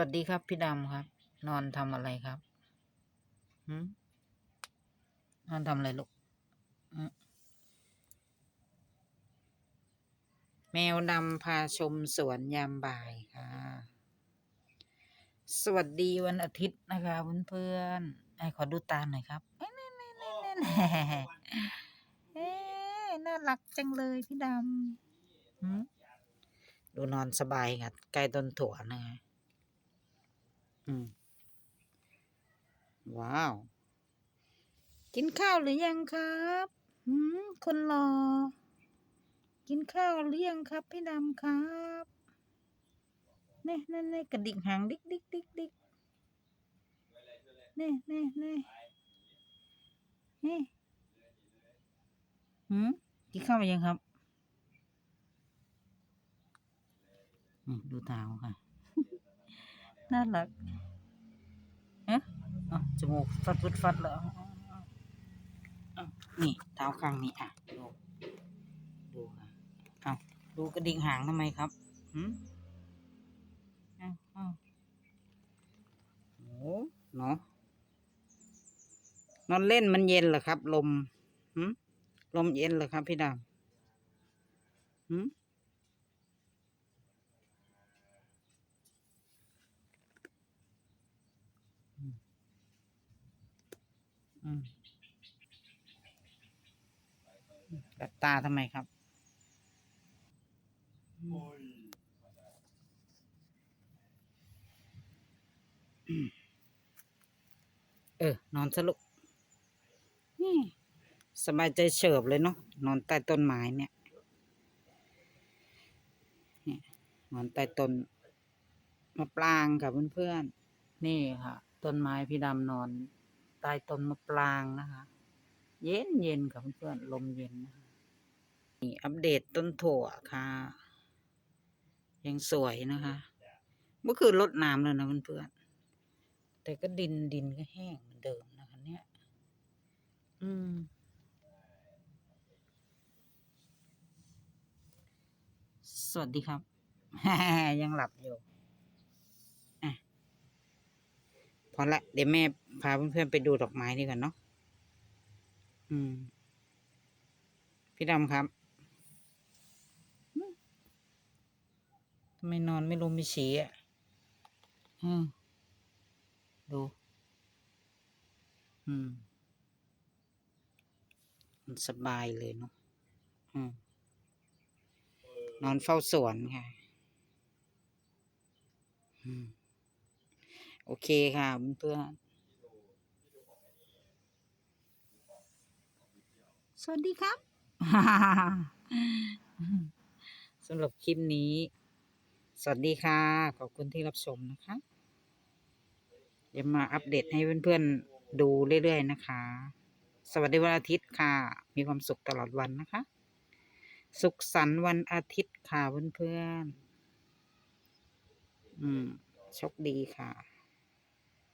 วัสดีครับพี่ดำครับ นอนทำอะไรครับหืมนอนทำอะไรลูกแมวดำพาชมสวนยามบ่ายค่ะ สวัสดีวันอาทิตย์นะคะเพื่อนๆไอ้ขอดูตาหน่อยครับเอ้ยแน่ๆๆๆเอ๊ะน่ารักจังเลยพี่ดำหืมดูนอนสบายค่ะใกล้ต้นถั่วนะฮะ ว้าว กินข้าวหรือยังครับหืมคนรอ กินข้าวหรือยังครับ พี่ดำครับเน่เน่เน่กระดิกหางดิกดิกดิกดิกเน่เน่เน่เน่หืมกินข้าวมายังครับดูตาเขาค่ะ น่ารักเอ๊ะอะจมูกฟัดฟุดฟัดแล้วอะนี่เท้าข้างนี้อะ ดู ดูค่ะเอาดูกระดิ่งหางทำไมครับหืมอ้าวอ้าวโอ้เนาะนอนเล่นมันเย็นเหรอครับ ลมหืมลมเย็นเหรอครับ พี่ดำหืม แบบตาทำไมครับ เออ นอนสลุกนี่สบายใจเฉิบเลยเนาะ นอนใต้ต้นไม้เนี่ยเนี่ยนอนใต้ต้นมะปรางกับเพื่อนๆ นี่ค่ะ ต้นไม้พี่ดำนอนใต้ต้นมะปรางนะคะ เย็นเย็นกับเพื่อนๆลมเย็นนะคะนี่อัปเดตต้นถั่วค่ะ ยังสวยนะคะเมื่อคืนรดน้ำแล้วนะเพื่อนๆแต่ก็ดินดินก็แห้งเหมือนเดิมนะคะเนี่ย อืมสวัสดีครับ ยังหลับอยู่อะ พอละเดี๋ยวแม่พาเพื่อนๆไปดูดอกไม้ดีกว่าเนาะอืม พี่ดำครับอืมทำไมนอนไม่รู้ไม่ชี้อะอืมดู อืม มันสบายเลยเนาะอืม นอนเฝ้าสวนค่ะ อืม โอเคค่ะเพื่อนสวัสดีครับสำหรับคลิปนี้ สวัสดีค่ะ ขอบคุณที่รับชมนะคะเดี๋ยวมาอัปเดตให้เพื่อนๆดูเรื่อยๆนะคะ สวัสดีวันอาทิตย์ค่ะ มีความสุขตลอดวันนะคะ สุขสันต์วันอาทิตย์ค่ะเพื่อนๆอืมโชคดีค่ะ